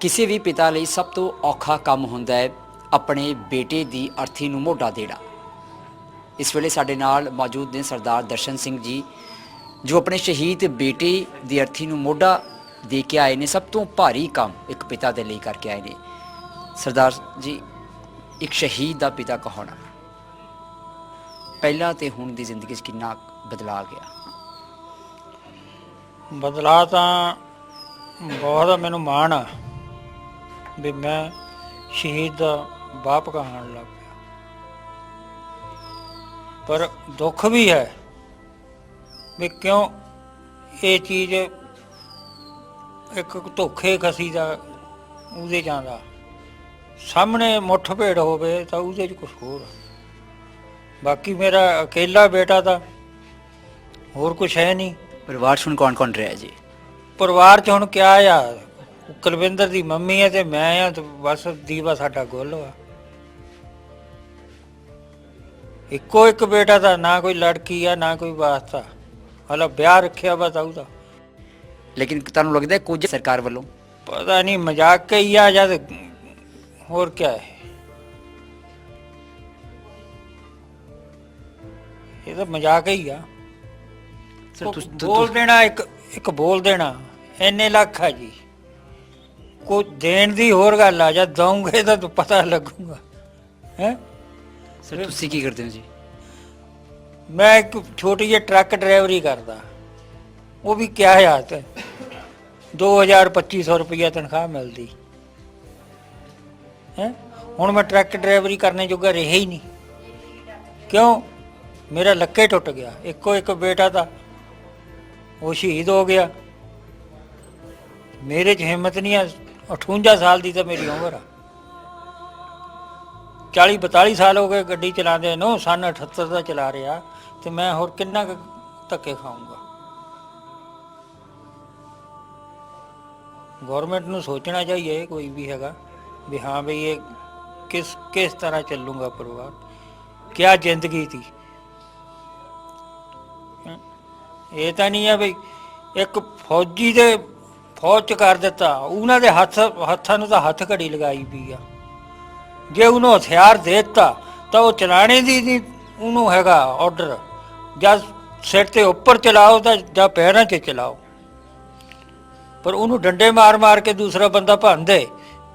ਕਿਸੇ ਵੀ ਪਿਤਾ ਲਈ ਸਭ ਤੋਂ ਔਖਾ ਕੰਮ ਹੁੰਦਾ ਹੈ ਆਪਣੇ ਬੇਟੇ ਦੀ ਅਰਥੀ ਨੂੰ ਮੋਢਾ ਦੇਣਾ। ਇਸ ਵੇਲੇ ਸਾਡੇ ਨਾਲ ਮੌਜੂਦ ਨੇ ਸਰਦਾਰ ਦਰਸ਼ਨ ਸਿੰਘ ਜੀ, ਜੋ ਆਪਣੇ ਸ਼ਹੀਦ ਬੇਟੇ ਦੀ ਅਰਥੀ ਨੂੰ ਮੋਢਾ ਦੇ ਕੇ ਆਏ ਨੇ, ਸਭ ਤੋਂ ਭਾਰੀ ਕੰਮ ਇੱਕ ਪਿਤਾ ਦੇ ਲਈ ਕਰਕੇ ਆਏ ਨੇ। ਸਰਦਾਰ ਜੀ, ਇੱਕ ਸ਼ਹੀਦ ਦਾ ਪਿਤਾ ਕਹਾਉਣਾ। ਪਹਿਲਾਂ ਤੇ ਹੁਣ ਦੀ ਜ਼ਿੰਦਗੀ 'ਚ ਕਿੰਨਾ ਬਦਲਾਅ ਗਿਆ? ਬਦਲਾ ਤਾਂ ਬਹੁਤ ਮੈਨੂੰ ਮਾਣ ਆ। ਵੀ ਮੈਂ ਸ਼ਹੀਦ ਦਾ ਬਾਪ ਕਹਾਣ ਲੱਗ ਪਿਆ। ਪਰ ਦੁੱਖ ਵੀ ਹੈ ਵੀ ਕਿਉਂ ਇਹ ਚੀਜ਼ ਇੱਕ ਧੋਖੇ ਖਸੀ ਦਾ ਉਹਦੇ ਜਾਂਦਾ ਸਾਹਮਣੇ ਮੁੱਠ ਭੇੜ ਹੋਵੇ ਤਾਂ ਉਹਦੇ 'ਚ ਕੁਝ ਹੋਰ। ਬਾਕੀ ਮੇਰਾ ਅਕੇਲਾ ਬੇਟਾ ਤਾਂ ਹੋਰ ਕੁਝ ਹੈ ਨਹੀਂ। ਪਰਿਵਾਰ 'ਚ ਹੁਣ ਕੌਣ ਕੌਣ ਰਿਹਾ ਜੀ? ਪਰਿਵਾਰ ਚ ਹੁਣ ਕਿਆ ਆ? ਕੁਲਵਿੰਦਰ ਦੀ ਮੰਮੀ ਹੈ ਤੇ ਮੈਂ ਆ ਤੇ ਬਸ ਦੀਵਾ ਸਾਡਾ ਗੁੱਲ ਵਾ। ਇੱਕੋ ਇੱਕ ਬੇਟਾ ਤਾਂ ਨਾ ਕੋਈ ਲੜਕੀ ਆ ਨਾ ਕੋਈ ਵਾਸਤਾ ਹਲਾ ਵਿਆਹ ਰੱਖਿਆ ਬਸ ਉਹਦਾ। ਲੇਕਿਨ ਤੁਹਾਨੂੰ ਲੱਗਦਾ ਹੈ ਕੁਝ ਸਰਕਾਰ ਵੱਲੋਂ? ਪਤਾ ਨਹੀਂ ਮਜ਼ਾਕ ਹੀ ਆ ਜਦ ਹੋਰ ਕਿਆ ਹੈ। ਇਹ ਤਾਂ ਮਜ਼ਾਕ ਹੀ ਆ। ਸਰ ਤੁਸੀਂ ਬੋਲ ਦੇਣਾ ਇੱਕ ਇੱਕ ਬੋਲ ਦੇਣਾ। ਇੰਨੇ ਲੱਖ ਆ ਜੀ। ਕੋ ਦੇਣ ਦੀ ਹੋਰ ਗੱਲ ਆ ਜਦ ਦਊਂਗੇ ਤਾਂ ਤੂੰ ਪਤਾ ਲੱਗੂਗਾ। ਹੈ? ਸਰ ਤੁਸੀਂ ਕੀ ਕਰਦੇ ਹੋ ਜੀ? ਮੈਂ ਇੱਕ ਛੋਟੀ ਜਿਹੀ ਟਰੱਕ ਡਰਾਈਵਰੀ ਕਰਦਾ। ਉਹ ਵੀ ਕਿਆ ਹਾਤ ਹੈ। 2000 2500 ਰੁਪਇਆ ਤਨਖਾਹ ਮਿਲਦੀ। ਹੈ? ਹੁਣ ਮੈਂ ਟਰੱਕ ਡਰਾਈਵਰੀ ਕਰਨੇ ਜੋਗਾ ਰਿਹਾ ਹੀ ਨਹੀਂ। ਕਿਉਂ? ਮੇਰਾ ਲੱਕੇ ਟੁੱਟ ਗਿਆ। ਇੱਕੋ ਇੱਕ ਬੇਟਾ ਤਾਂ ਉਹ ਸ਼ਹੀਦ ਹੋ ਗਿਆ। ਮੇਰੇ 'ਚ ਹਿੰਮਤ ਨਹੀਂ ਆ 58 ਸਾਲ ਦੀ ਤਾਂ ਮੇਰੀ ਉਮਰ ਆ। 40 42 ਸਾਲ ਹੋ ਗਏ ਗੱਡੀ ਚਲਾਉਂਦੇ ਨੂੰ, ਸਨ 78 ਦਾ ਚਲਾ ਰਿਹਾ ਤੇ ਮੈਂ ਹੋਰ ਕਿੰਨਾ ਕੁ ਧੱਕੇ ਖਾਊਂਗਾ। ਗਵਰਨਮੈਂਟ ਨੂੰ ਸੋਚਣਾ ਚਾਹੀਏ ਕੋਈ ਵੀ ਹੈਗਾ ਵੀ ਹਾਂ ਬਈ ਇਹ ਕਿਸ ਕਿਸ ਤਰ੍ਹਾਂ ਚੱਲੂਗਾ ਪਰਿਵਾਰ, ਕਿਆ ਜ਼ਿੰਦਗੀ ਥੀ ਇਹ ਤਾਂ ਨਹੀਂ ਹੈ ਬਈ ਇੱਕ ਫੌਜੀ ਦੇ ਫੌਜ ਚ ਕਰ ਦਿੱਤਾ, ਉਹਨਾਂ ਦੇ ਹੱਥ, ਹੱਥਾਂ ਨੂੰ ਤਾਂ ਹੱਥ ਘੜੀ ਲਗਾਈ ਪਈ ਆ। ਜੇ ਉਹਨੂੰ ਹਥਿਆਰ ਦੇ ਦਿੱਤਾ, ਤਾਂ ਉਹ ਚਲਾਣੇ ਦੀ ਨਹੀਂ ਉਹਨੂੰ ਹੈਗਾ ਆਰਡਰ ਜਦ ਸਿਰ ਤੇ ਉੱਪਰ ਚਲਾਓ ਤਾਂ ਜਾਂ ਪੈਰਾਂ 'ਚ ਚਲਾਓ। ਪਰ ਉਹਨੂੰ ਡੰਡੇ ਮਾਰ-ਮਾਰ ਕੇ ਦੂਸਰਾ ਬੰਦਾ ਭੰਦੇ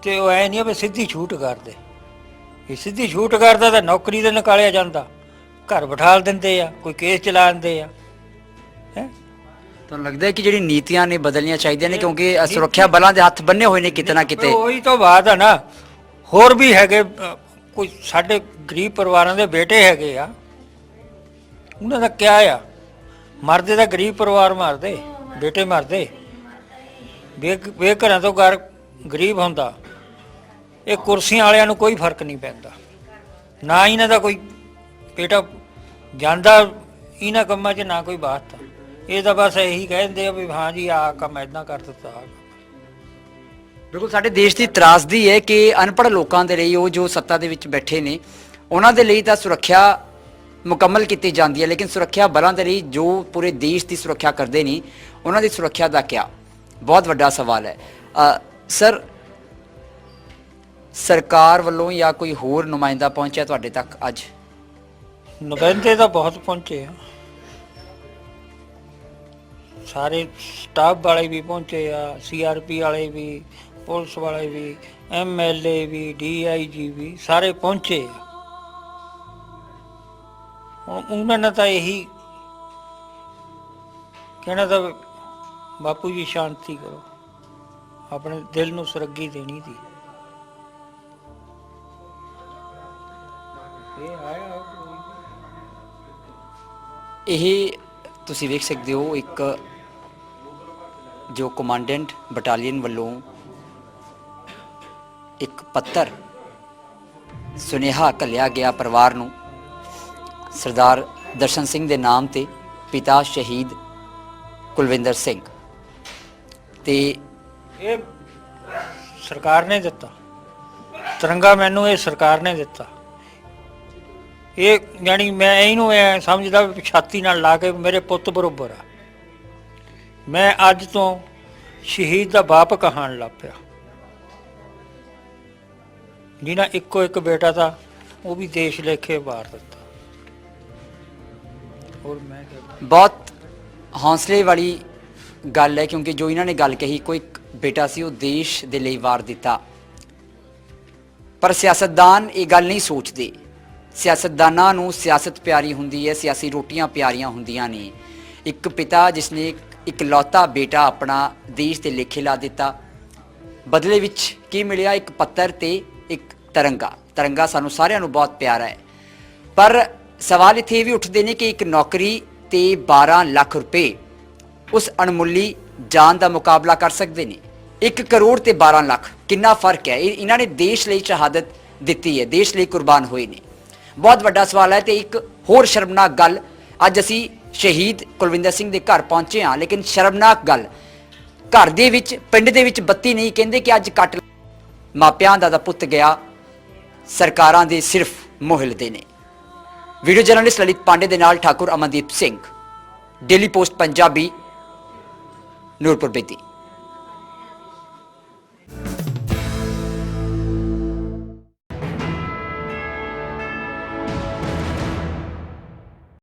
ਤੇ ਉਹ ਐ ਨਹੀਂ ਆ ਵੀ ਸਿੱਧੀ ਛੂਟ ਕਰਦੇ। ਇਹ ਸਿੱਧੀ ਛੂਟ ਕਰਦਾ ਤਾਂ ਨੌਕਰੀ ਤੇ ਨਿਕਾਲਿਆ ਜਾਂਦਾ। ਘਰ ਬਿਠਾਲ ਦਿੰਦੇ ਆ, ਕੋਈ ਕੇਸ ਚਲਾ ਦਿੰਦੇ ਆ। ਤੁਹਾਨੂੰ ਲੱਗਦਾ ਹੈ ਕਿ ਜਿਹੜੀ ਨੀਤੀਆਂ ਨੇ ਬਦਲਣੀਆਂ ਚਾਹੀਦੀਆਂ ਨੇ ਕਿਉਂਕਿ ਅ, ਸੁਰੱਖਿਆ ਬਲਾਂ ਦੇ ਹੱਥ ਬੰਨੇ ਹੋਏ ਨੇ ਕਿਤੇ ਨਾ ਕਿਤੇ। ਉਹੀ ਤੋਂ ਬਾਅਦ ਆ ਨਾ। ਹੋਰ ਵੀ ਹੈਗੇ ਅ, ਕੋਈ ਸਾਡੇ ਗਰੀਬ ਪਰਿਵਾਰਾਂ ਦੇ ਬੇਟੇ ਹੈਗੇ ਆ ਉਹਨਾਂ ਦਾ ਕਿਆ ਆ? ਮਰਦੇ ਤਾਂ ਗਰੀਬ ਪਰਿਵਾਰ ਮਰਦੇ ਬੇਟੇ ਮਰਦੇ। ਬੇ ਬੇ ਘਰਾਂ ਤੋਂ ਘਰ ਗਰੀਬ ਹੁੰਦਾ ਇਹ ਕੁਰਸੀਆਂ ਵਾਲਿਆਂ ਨੂੰ ਕੋਈ ਫ਼ਰਕ ਨਹੀਂ ਪੈਂਦਾ। ਨਾ ਇਹਨਾਂ ਦਾ ਕੋਈ ਬੇਟਾ ਜਾਂਦਾ ਇਹਨਾਂ ਕੰਮਾਂ 'ਚ ਨਾ ਕੋਈ ਬਾਤ ਇਹ ਤਾਂ ਬਸ ਇਹੀ ਕਹਿੰਦੇ ਆ ਵੀ ਹਾਂ ਜੀ ਆ ਕੰਮ ਏਦਾਂ ਕਰ ਦਿੱਤਾ। ਆਹ ਕੰਮ। ਬਿਲਕੁਲ ਸਾਡੇ ਦੇਸ਼ ਦੀ ਤਰਾਸਦੀ ਹੈ ਕਿ ਅਨਪੜ੍ਹ ਲੋਕਾਂ ਦੇ ਲਈ ਉਹ ਜੋ ਸੱਤਾ ਦੇ ਵਿੱਚ ਬੈਠੇ ਨੇ ਉਹਨਾਂ ਦੇ ਲਈ ਤਾਂ ਸੁਰੱਖਿਆ ਮੁਕੰਮਲ ਕੀਤੀ ਜਾਂਦੀ ਹੈ ਲੇਕਿਨ ਸੁਰੱਖਿਆ ਬਲਾਂ ਦੇ ਲਈ ਜੋ ਪੂਰੇ ਦੇਸ਼ ਦੀ ਸੁਰੱਖਿਆ ਕਰਦੇ ਨੇ ਉਹਨਾਂ ਦੀ ਸੁਰੱਖਿਆ ਦਾ ਕਿਆ? ਬਹੁਤ ਵੱਡਾ ਸਵਾਲ ਹੈ। ਅ, ਸਰ ਸਰਕਾਰ ਵੱਲੋਂ ਜਾਂ ਕੋਈ ਹੋਰ ਨੁਮਾਇੰਦਾ ਪਹੁੰਚਿਆ ਤੁਹਾਡੇ ਤੱਕ ਅੱਜ? ਨੁਮਾਇੰਦੇ ਤਾਂ ਬਹੁਤ ਪਹੁੰਚੇ ਆ। ਸਾਰੇ ਸਟਾਫ ਵਾਲੇ ਵੀ ਪਹੁੰਚੇ ਆ ਸੀਆਰਪੀ ਵਾਲੇ ਵੀ, ਪੁਲਿਸ ਵਾਲੇ ਵੀ ਐਮਐਲਏ ਵੀ ਡੀਆਈਜੀ ਵੀ ਸਾਰੇ ਪਹੁੰਚੇ ਆ। ਹੁਣ ਉਹਨਾਂ ਨੇ ਤਾਂ ਇਹੀ ਕਹਿਣਾ ਤਾਂ ਬਾਪੂ ਜੀ ਸ਼ਾਂਤੀ ਕਰੋ। ਆਪਣੇ ਦਿਲ ਨੂੰ ਸੁਰੱਗੀ ਦੇਣੀ ਦੀ ਇਹ ਆਇਆ ਇਹ ਤੁਸੀਂ ਵੇਖ ਸਕਦੇ ਹੋ, ਇੱਕ ਜੋ ਕਮਾਂਡੈਂਟ ਬਟਾਲੀਅਨ ਵੱਲੋਂ ਇੱਕ ਪੱਤਰ ਸੁਨੇਹਾ ਘੱਲਿਆ ਗਿਆ ਪਰਿਵਾਰ ਨੂੰ, ਸਰਦਾਰ ਦਰਸ਼ਨ ਸਿੰਘ ਦੇ ਨਾਮ ਤੇ ਪਿਤਾ ਸ਼ਹੀਦ ਕੁਲਵਿੰਦਰ ਸਿੰਘ। ਤੇ ਇਹ ਸਰਕਾਰ ਨੇ ਦਿੱਤਾ। ਤਿਰੰਗਾ ਮੈਨੂੰ ਇਹ ਸਰਕਾਰ ਨੇ ਦਿੱਤਾ। ਇਹ ਯਾਨੀ ਮੈਂ ਇਹਨੂੰ ਐ ਸਮਝਦਾ ਵੀ ਛਾਤੀ ਨਾਲ ਲਾ ਕੇ ਮੇਰੇ ਪੁੱਤ ਬਰੋਬਰ ਆ। ਮੈਂ ਅੱਜ ਤੋਂ ਸ਼ਹੀਦ ਦਾ ਬਾਪ ਕਹਾਣ ਲੱਗ ਪਿਆ। ਜਿਨ੍ਹਾਂ ਇੱਕੋ ਇੱਕ ਬੇਟਾ ਤਾਂ ਉਹ ਵੀ ਦੇਸ਼ ਲੇਖੇ ਵਾਰ ਦਿੱਤਾ। ਹੋਰ ਮੈਂ ਬਹੁਤ ਹੌਸਲੇ ਵਾਲੀ ਗੱਲ ਹੈ ਕਿਉਂਕਿ ਜੋ ਇਹਨਾਂ ਨੇ ਗੱਲ ਕਹੀ, ਕੋਈ ਇੱਕ ਬੇਟਾ ਸੀ ਉਹ ਦੇਸ਼ ਦੇ ਲਈ ਵਾਰ ਦਿੱਤਾ। ਪਰ ਸਿਆਸਤਦਾਨ ਇਹ ਗੱਲ ਨਹੀਂ ਸੋਚਦੇ। ਸਿਆਸਤਦਾਨਾਂ ਨੂੰ ਸਿਆਸਤ ਪਿਆਰੀ ਹੁੰਦੀ ਹੈ, ਸਿਆਸੀ ਰੋਟੀਆਂ ਪਿਆਰੀਆਂ ਹੁੰਦੀਆਂ ਨੇ। ਇੱਕ ਪਿਤਾ ਜਿਸਨੇ ਇੱਕ ਇਕਲੌਤਾ ਬੇਟਾ ਆਪਣਾ ਦੇਸ਼ ਦੇ ਲੇਖੇ ਲਾ ਦਿੱਤਾ। ਬਦਲੇ ਵਿੱਚ ਕੀ ਮਿਲਿਆ ਇੱਕ ਪੱਤਰ ਤੇ ਇੱਕ ਤਰੰਗਾ? ਤਰੰਗਾ ਸਾਨੂੰ ਸਾਰਿਆਂ ਨੂੰ ਬਹੁਤ ਪਿਆਰਾ ਹੈ। ਪਰ ਸਵਾਲ ਇੱਥੇ ਇਹ ਵੀ ਉੱਠਦੇ ਨੇ ਕਿ ਇੱਕ ਨੌਕਰੀ ਤੇ 12 ਲੱਖ ਰੁਪਏ ਉਸ ਅਣਮੁੱਲੀ ਜਾਨ ਦਾ ਮੁਕਾਬਲਾ ਕਰ ਸਕਦੇ ਨੇ। 1 ਕਰੋੜ ਤੇ 12 ਲੱਖ, ਕਿੰਨਾ ਫ਼ਰਕ ਹੈ? ਇਹ ਇਹਨਾਂ ਨੇ ਦੇਸ਼ ਲਈ ਸ਼ਹਾਦਤ ਦਿੱਤੀ ਹੈ, ਦੇਸ਼ ਲਈ ਕੁਰਬਾਨ ਹੋਏ ਨੇ। ਬਹੁਤ ਵੱਡਾ ਸਵਾਲ ਹੈ ਤੇ ਇੱਕ ਹੋਰ ਸ਼ਰਮਨਾਕ ਗੱਲ, ਅੱਜ ਅਸੀਂ ਸ਼ਹੀਦ ਕੁਲਵਿੰਦਰ ਸਿੰਘ ਦੇ ਘਰ ਪਹੁੰਚੇ ਹਾਂ, ਲੇਕਿਨ ਸ਼ਰਮਨਾਕ ਗੱਲ, ਘਰ ਦੇ ਵਿੱਚ, ਪਿੰਡ ਦੇ ਵਿੱਚ ਬੱਤੀ ਨਹੀਂ, ਕਹਿੰਦੇ ਕਿ ਅੱਜ ਕੱਟ ਮਾਪਿਆਂ ਦਾ ਦਾ ਪੁੱਤ ਗਿਆ, ਸਰਕਾਰਾਂ ਦੇ ਸਿਰਫ ਮੋਹਿਲਦੇ ਨੇ। ਵੀਡੀਓ ਜਰਨਲਿਸਟ ਲਲਿਤ ਪਾਂਡੇ ਦੇ ਨਾਲ ਠਾਕੁਰ ਅਮਨਦੀਪ ਸਿੰਘ ਡੇਲੀ ਪੋਸਟ ਪੰਜਾਬੀ, ਨੂਰਪੁਰ ਬੇਦੀ।